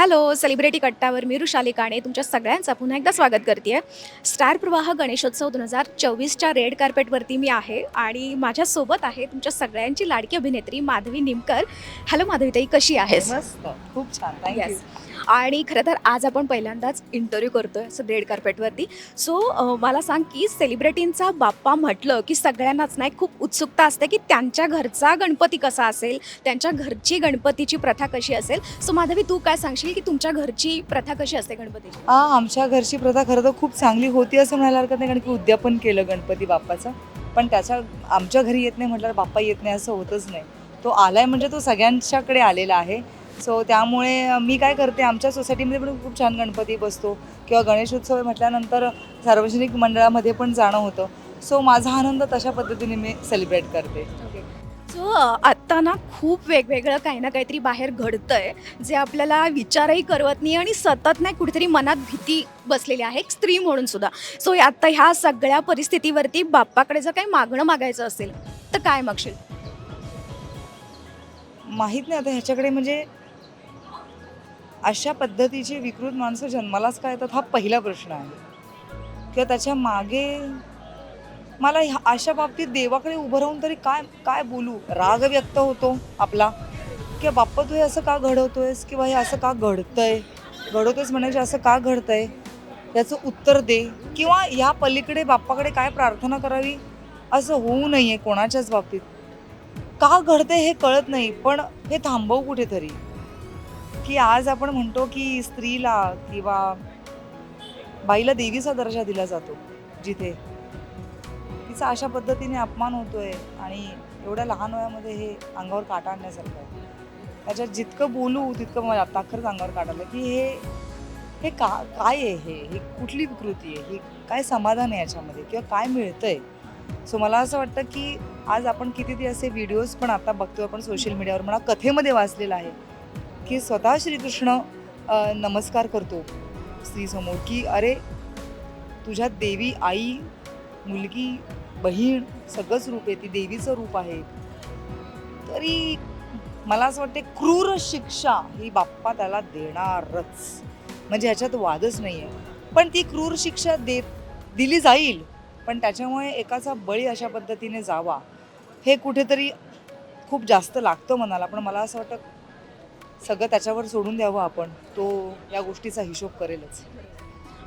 Hello celebrity कट्टावर मी रुशाली काणे तुमच्या सगळ्यांचं पुन्हा एकदा स्वागत करते स्टार प्रवाह गणेशोत्सव दोन हजार चोवीसच्या रेड कार्पेटवरती मी आहे आणि माझ्यासोबत आहे तुमच्या सगळ्यांची लाडकी अभिनेत्री माधवी निमकर. हॅलो माधवीताई कशी आहेस? मस्त. खूप छान. Yes. आणि खरं तर आज आपण पहिल्यांदाच इंटरव्ह्यू करतोय असं रेड कार्पेटवरती सो मला सांग की सेलिब्रिटींचा बाप्पा म्हटलं की सगळ्यांनाच नाही खूप उत्सुकता असते की त्यांच्या घरचा गणपती कसा असेल त्यांच्या घरची गणपतीची प्रथा कशी असेल. सो माधवी तू काय सांगशील की तुमच्या घरची प्रथा कशी असते गणपतीची? हा आमच्या घरची प्रथा खरं तर खूप चांगली होती असं म्हणायला हरकत नाही कारण की उद्यापन केलं गणपती बाप्पाचं. पण त्याच्या आमच्या घरी येत नाही म्हटल्यावर बाप्पा येत नाही असं होतच नाही. तो आलाय म्हणजे तो सगळ्यांच्याकडे आलेला आहे. सो त्यामुळे मी काय करते आमच्या सोसायटीमध्ये पण खूप छान गणपती बसतो. किंवा गणेशोत्सव आहे म्हटल्यानंतर सार्वजनिक मंडळामध्ये पण जाणं होतं. सो माझा आनंद तशा पद्धतीने मी सेलिब्रेट करते. सो आत्ता ना खूप वेगवेगळं काही ना काहीतरी बाहेर घडतंय जे आपल्याला विचारही करवत नाही आणि सतत नाही कुठेतरी मनात भीती बसलेली आहे एक स्त्री म्हणून सुद्धा. सो आता ह्या सगळ्या परिस्थितीवरती बाप्पाकडे जर काही मागणं मागायचं असेल तर काय मागशील? माहीत नाही आता ह्याच्याकडे म्हणजे अशा पद्धतीची विकृत माणसं जन्मालाच काय येतात हा पहिला प्रश्न आहे. किंवा त्याच्यामागे मला ह्या अशा बाबतीत देवाकडे उभं राहून तरी काय काय बोलू? राग व्यक्त होतो आपला. किंवा बाप्पा तू हे असं का घडवतोयस? किंवा हे असं का घडतंय? घडवतोयस म्हणायचे असं का घडतंय? याचं उत्तर दे. किंवा या पलीकडे बाप्पाकडे काय प्रार्थना करावी? असं होऊ नये कोणाच्याच बाबतीत. का घडते हे कळत नाही पण हे थांबवू कुठेतरी. की आज आपण म्हणतो की स्त्रीला किंवा बाईला देवीचा दर्जा दिला जातो जिथे. तिचा अशा पद्धतीने अपमान होतोय आणि एवढ्या लहान वयामध्ये हे अंगावर काटा आणण्यासारखं आहे. त्याच्यात जितकं बोलू तितकं मला आता खरंच अंगावर काटा आलं. की हे हे का काय आहे हे? ही कुठली विकृती आहे? ही काय समाधान आहे याच्यामध्ये? किंवा काय मिळतंय? सो मला असं वाटतं की आज आपण कितीतरी असे व्हिडिओज पण आता बघतो आपण सोशल मीडियावर म्हणा कथेमध्ये वाचलेलं आहे. की स्वतः श्रीकृष्ण नमस्कार करतो. स्त्रीसमोर की अरे तुझ्या देवी आई मुलगी बहीण सगळंच रूप आहे ती देवीचं रूप आहे. तरी मला असं वाटते क्रूर शिक्षा ही बाप्पा त्याला देणारच. म्हणजे ह्याच्यात वादच नाही आहे पण ती क्रूर शिक्षा दे दिली जाईल पण त्याच्यामुळे एकाचा बळी अशा पद्धतीने जावा. हे कुठेतरी खूप जास्त लागतं मनाला पण मला असं वाटतं सगळं त्याच्यावर सोडून द्यावं आपण. तो या गोष्टीचा हिशोब करेलच.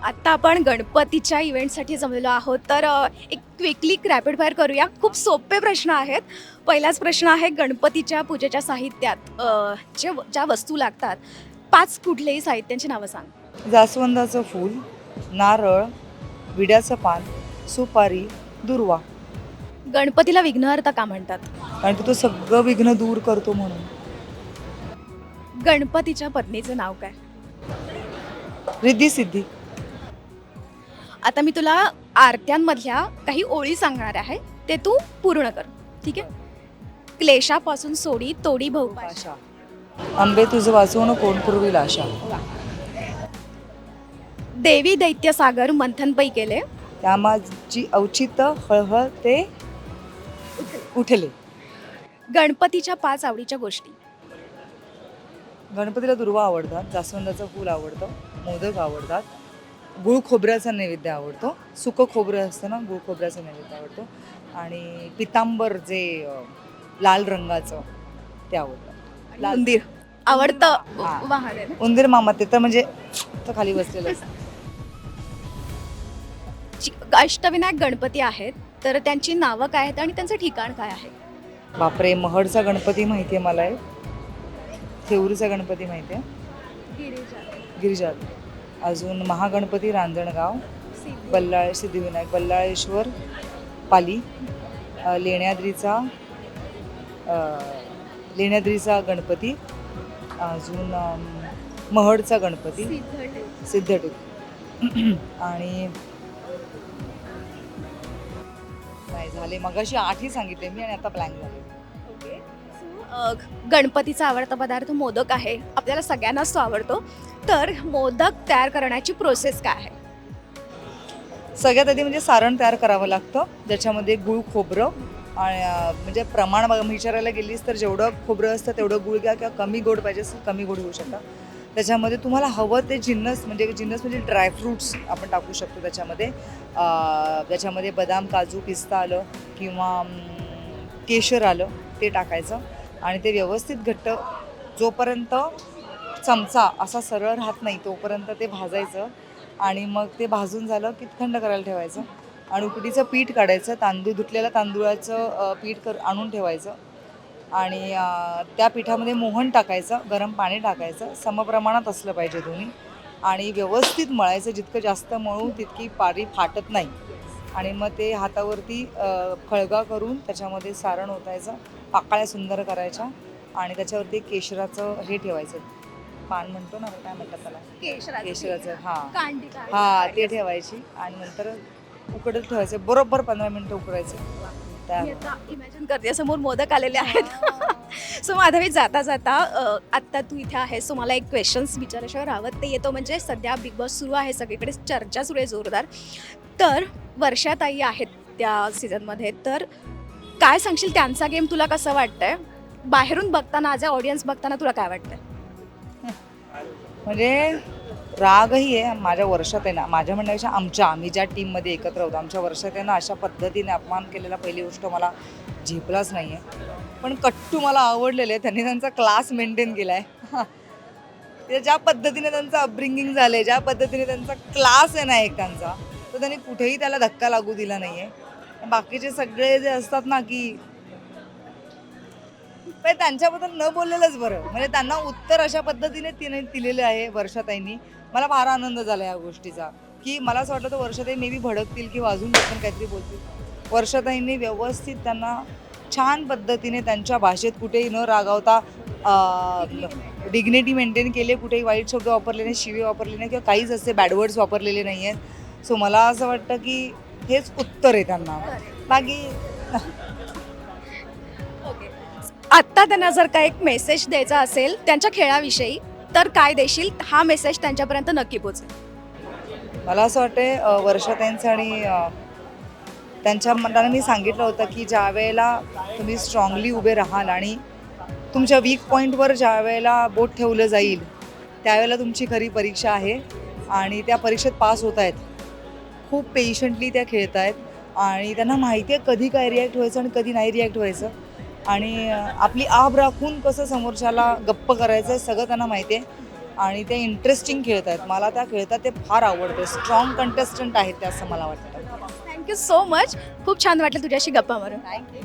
आत्ता आपण गणपतीच्या इव्हेंटसाठी जमलेलो आहोत. तर अ, एक क्विकली रॅपिड फायर करूया. खूप सोपे प्रश्न आहेत. पहिलाच प्रश्न आहे गणपतीच्या पूजेच्या साहित्यात. अ, जे ज्या वस्तू लागतात पाच कुठलेही साहित्यांची नावं सांग. जास्वंदाचं फूल नारळ विड्याचं पान सुपारी दुर्वा. गणपतीला विघ्नहर्ता का म्हणतात? आणि तो तो सगळं विघ्न दूर करतो म्हणून. गणपतीच्या पत्नीचं नाव काय? रिद्धी सिद्धी. आता मी तुला आरत्यांमधल्या काही ओळी सांगणार आहे ते तू पूर्ण कर. ठीक आहे? क्लेशापासून सोडी तोडी आशा आंबे तुझं वाचवणं कोण पुरविल आशा? देवी दैत्य सागर मंथन पै केले. त्या माझी औचित्य हळहळ ते उठले. गणपतीच्या पाच आवडीच्या गोष्टी. गणपतीला दुर्वा आवडतात जास्वंदाचं फूल आवडतं मोदक आवडतात गुळ खोबऱ्याचा नैवेद्य आवडतो सुकं खोबरं असतं ना गुळ खोबऱ्याचा नैवेद्य आवडतो आणि पितांबर जे लाल रंगाचं ते आवडतं. लाल- उंदीर. आवडतं? उंदीर मामा ते तर म्हणजे खाली बसलेलं असतं. अष्टविनायक गणपती आहेत तर त्यांची नावं काय आहेत आणि त्यांचं ठिकाण काय आहे? बापरे महडचा गणपती माहिती आहे मला एक. थेऊरचा गणपती माहिती आहे? गिरिजा अजून महागणपती रांजणगाव बल्लाळ सिद्धिविनायक. बल्लाळेश्वर पाली. लेण्याद्रीचा लेण्याद्रीचा गणपती. अजून महडचा गणपती. सिद्धटेक. आणि नाही झाले. मगाशी आठही सांगितले मी आणि आता ब्लँक झाले. गणपतीचा आवडता पदार्थ मोदक आहे. आपल्याला सगळ्यांनाच तो आवडतो. तर मोदक तयार करण्याची प्रोसेस काय आहे? सगळ्यात आधी म्हणजे सारण तयार करावं लागतं. ज्याच्यामध्ये गुळ खोबरं आणि म्हणजे प्रमाण बघा विचारायला गेलीस तर जेवढं खोबरं असतं तेवढं गुळ घ्या किंवा कमी गोड पाहिजे असेल कमी गोड होऊ शकतं. त्याच्यामध्ये तुम्हाला हवं ते जिन्नस म्हणजे जिन्नस म्हणजे ड्रायफ्रूट्स आपण टाकू शकतो त्याच्यामध्ये. त्याच्यामध्ये बदाम काजू पिस्ता आलं किंवा केशर आलं ते टाकायचं. आणि ते व्यवस्थित घट्ट जोपर्यंत चमचा असा सरळ राहत नाही तोपर्यंत ते भाजायचं. आणि मग ते भाजून झालं की थंड करायला ठेवायचं. आणि उकडीचं पीठ काढायचं तांदूळ धुतलेलं तांदूळाचं पीठ कर आणून ठेवायचं. आणि त्या पिठामध्ये मोहन टाकायचं गरम पाणी टाकायचं समप्रमाणात असलं पाहिजे दोन्ही. आणि व्यवस्थित मळायचं जितकं जास्त मळू तितकी पारी फाटत नाही. आणि मग ते हातावरती खळगा करून त्याच्यामध्ये सारण ओतायचं. पाकळ्या सुंदर करायच्या आणि त्याच्यावरती केशराचं हे ठेवायचं. पान म्हणतो ना काय म्हणतात त्याला? केशराचं हां. कांडी हा ते ठेवायची आणि नंतर उकडत ठेवायचं. बरोबर पंधरा मिनिटं उकडायचे. त्या इमॅजिन करते समोर मोदक आलेले आहेत. सो माधवी जाता जाता अ, आत्ता तू इथे आहेस. सो मला एक क्वेश्चन्स विचाराशिवाय राहत ते येतो म्हणजे सध्या बिग बॉस सुरू आहे. सगळीकडे चर्चा सुरू आहे जोरदार. तर वर्षाताई आहेत त्या सीझनमध्ये तर काय सांगशील? त्यांचा गेम तुला कसं वाटतंय? बाहेरून बघताना आज ऑडियन्स बघताना तुला काय वाटतंय? म्हणजे रागही आहे माझ्या वर्षात आहे ना. माझ्या म्हणण्यापेक्षा आमच्या आम्ही ज्या टीममध्ये एकत्र होतो आमच्या वर्षात आहे ना अशा पद्धतीने अपमान केलेला पहिली गोष्ट मला झेपलाच नाही आहे पण कट्टू मला आवडलेले त्यांनी त्यांचा क्लास मेंटेन केला आहे ते ज्या पद्धतीने त्यांचं अपब्रिंगिंग झालं आहे ज्या पद्धतीने त्यांचा क्लास आहे ना एक त्यांचा तर त्यांनी कुठेही त्याला धक्का लागू दिला नाही आहे बाकीचे सगळे जे असतात ना की पण त्यांच्याबद्दल न बोललेलंच बरं. म्हणजे त्यांना उत्तर अशा पद्धतीने तिने दिलेलं आहे वर्षाताईंनी. मला फार आनंद झाला या गोष्टीचा. की मला असं वाटलं तर वर्षाताई मे बी भडकतील किंवा अजून पण काहीतरी बोलतील. वर्षाताईंनी व्यवस्थित त्यांना छान पद्धतीने त्यांच्या भाषेत कुठेही न रागावता डिग्निटी मेंटेन केले कुठेही वाईट शब्द वापरले नाही शिवे वापरले नाही किंवा काहीच असे बॅडवर्ड्स वापरलेले नाही आहेत सो मला असं वाटतं की हेच उत्तर आहे त्यांना. बाकी आत्ता त्यांना जर का एक मेसेज द्यायचा असेल त्यांच्या खेळाविषयी तर काय देशील? हा मेसेज त्यांच्यापर्यंत नक्की पोचेल. मला असं वाटतंय अ, वर्षाताईंचं आणि अ, त्यांच्या मनाने मी सांगितलं होतं की ज्या वेळेला तुम्ही स्ट्रॉंगली उभे राहाल आणि तुमच्या वीक पॉईंटवर ज्या वेळेला बोट ठेवलं जाईल त्यावेळेला तुमची खरी परीक्षा आहे आणि त्या परीक्षेत पास होत आहेत खूप पेशंटली त्या खेळत आहेत आणि त्यांना माहिती आहे कधी काय रिॲक्ट व्हायचं आणि कधी नाही रिॲक्ट व्हायचं. आणि आपली आब राखून कसं समोरच्याला गप्प करायचं आहे सगळं त्यांना माहिती आहे. आणि ते इंटरेस्टिंग खेळत आहेत मला त्या खेळतात ते फार आवडतं. स्ट्रॉंग कंटेस्टंट आहेत ते असं मला वाटतं. थँक्यू सो मच खूप छान वाटलं तुझ्याशी गप्पा मारून. थँक्यू